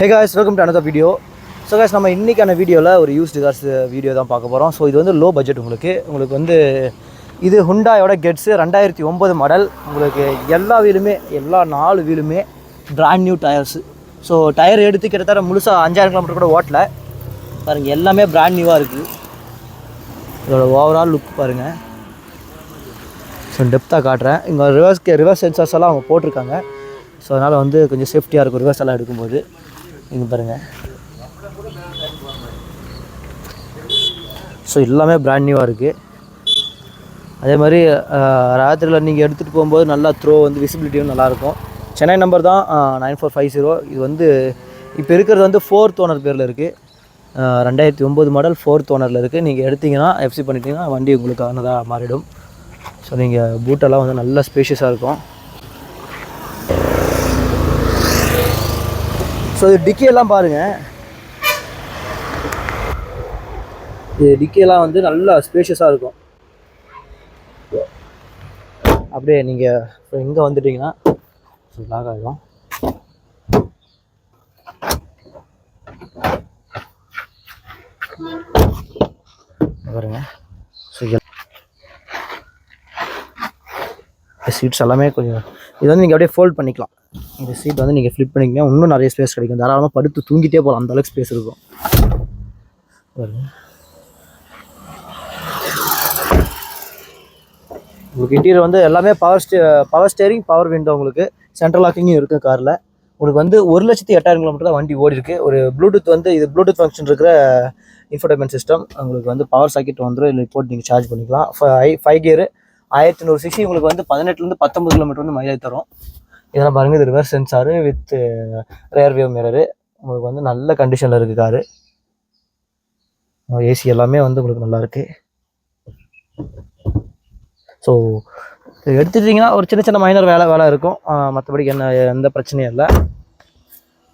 Hey guys welcome to another video so guys நம்ம இன்றைக்கான வீடியோவில் ஒரு யூஸ்டு கார்ஸ் வீடியோ தான் பார்க்க போகிறோம் ஸோ இது வந்து லோ பட்ஜெட் உங்களுக்கு. உங்களுக்கு வந்து இது ஹுண்டாயோட கெட்ஸு ரெண்டாயிரத்தி ஒம்பது மாடல் உங்களுக்கு எல்லா வீலுமே எல்லா நாலு வீலுமே brand new tyres so tyre எடுத்து கிட்டத்தட்ட முழுசாக அஞ்சாயிரம் கிலோமீட்டர் கூட ஓட்டல. பாருங்கள் எல்லாமே பிராண்ட் நியூவாக இருக்குது இதோட ஓவரால் லுக் பாருங்கள் ஸோ டெப்த்தாக காட்டுறேன். இங்கே ரிவர்ஸ் ரிவர்ஸ் சென்சார்ஸ் எல்லாம் அவங்க போட்டிருக்காங்க. ஸோ அதனால் வந்து கொஞ்சம் சேஃப்டியாக இருக்கும் ரிவர்ஸ் எல்லாம் எடுக்கும்போது. இங்கே பாருங்கள் ஸோ எல்லாமே பிராண்ட் நியூவாக இருக்குது அதே மாதிரி ராத்திரியில் நீங்கள் எடுத்துகிட்டு போகும்போது நல்லா த்ரோ வந்து விசிபிலிட்டியும் நல்லாயிருக்கும். சென்னை நம்பர் தான் நைன் ஃபோர் ஃபைவ் ஜீரோ. இது வந்து இப்போ இருக்கிறது வந்து ஃபோர்த் ஓனர் பேரில் இருக்குது ரெண்டாயிரத்தி ஒம்பது மாடல் ஃபோர்த் ஓனரில் இருக்குது நீங்கள் எடுத்தீங்கன்னா எஃப்சி பண்ணிட்டீங்கன்னா வண்டி உங்களுக்கு ஆனதாக மாறிடும் ஸோ நீங்கள் பூட்டெல்லாம் வந்து நல்லா ஸ்பேஷியஸாக இருக்கும். ஸோ இது டிக்கியெல்லாம் பாருங்கள் இது டிக்கியெல்லாம் வந்து நல்லா ஸ்பேஷியஸாக இருக்கும். அப்படியே நீங்கள் இப்போ இங்கே வந்துட்டீங்கன்னா லாக் ஆகிடும் பாருங்க. சீட்ஸ் எல்லாமே கொஞ்சம் இது வந்து நீங்கள் அப்படியே ஃபோல்ட் பண்ணிக்கலாம். இந்த சீட் வந்து நீங்கள் ஃபிளிப் பண்ணிக்கங்க. இன்னும் நிறைய ஸ்பேஸ் கிடைக்கும். தாராளமாக படுத்து தூங்கிட்டே போகலாம் அந்த அளவுக்கு ஸ்பேஸ் இருக்கும். உங்களுக்கு இன்டீரியர் வந்து எல்லாமே power stay power steering power window உங்களுக்கு. சென்ட்ரல் லாக்கிங்கும் இருக்குது காரில் உங்களுக்கு வந்து ஒரு லட்சத்தி எட்டாயிரம் கிலோமீட்டர் தான் வண்டி ஓடி இருக்கு. ஒரு ப்ளூடூத் வந்து இது ப்ளூடூத் ஃபங்க்ஷன் இருக்கிற இன்ஃபர்டைன்மெண்ட் சிஸ்டம் உங்களுக்கு வந்து பவர் சாக்கெட் வந்துடும் இல்லை போட்டு நீங்கள் சார்ஜ் பண்ணிக்கலாம். ஃபைவ் ஃபைவ் கியரு ஆயிரத்தி நூறு சிசி உங்களுக்கு வந்து பதினெட்டுலேருந்து பத்தொம்பது கிலோமீட்டர் வந்து மைலேஜ் தரும். இதெல்லாம் பாருங்கள் இது reverse sensor with rear view mirror உங்களுக்கு வந்து நல்ல கண்டிஷனில் இருக்குது காரு ஏசி எல்லாமே வந்து உங்களுக்கு நல்லா இருக்கு. ஸோ எடுத்துட்டிங்கன்னா ஒரு சின்ன சின்ன மைனர் வேலை வேலை இருக்கும். மற்றபடி என்ன எந்த பிரச்சனையும் இல்லை.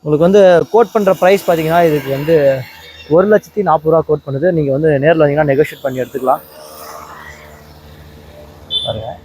உங்களுக்கு வந்து கோட் பண்ணுற ப்ரைஸ் பார்த்தீங்கன்னா இதுக்கு வந்து ஒரு லட்சத்தி நாற்பது ரூபா கோட் பண்ணுது. நீங்கள் வந்து நேரில் வந்தீங்கன்னா நெகோஷியேட் பண்ணி எடுத்துக்கலாம். பாருங்கள்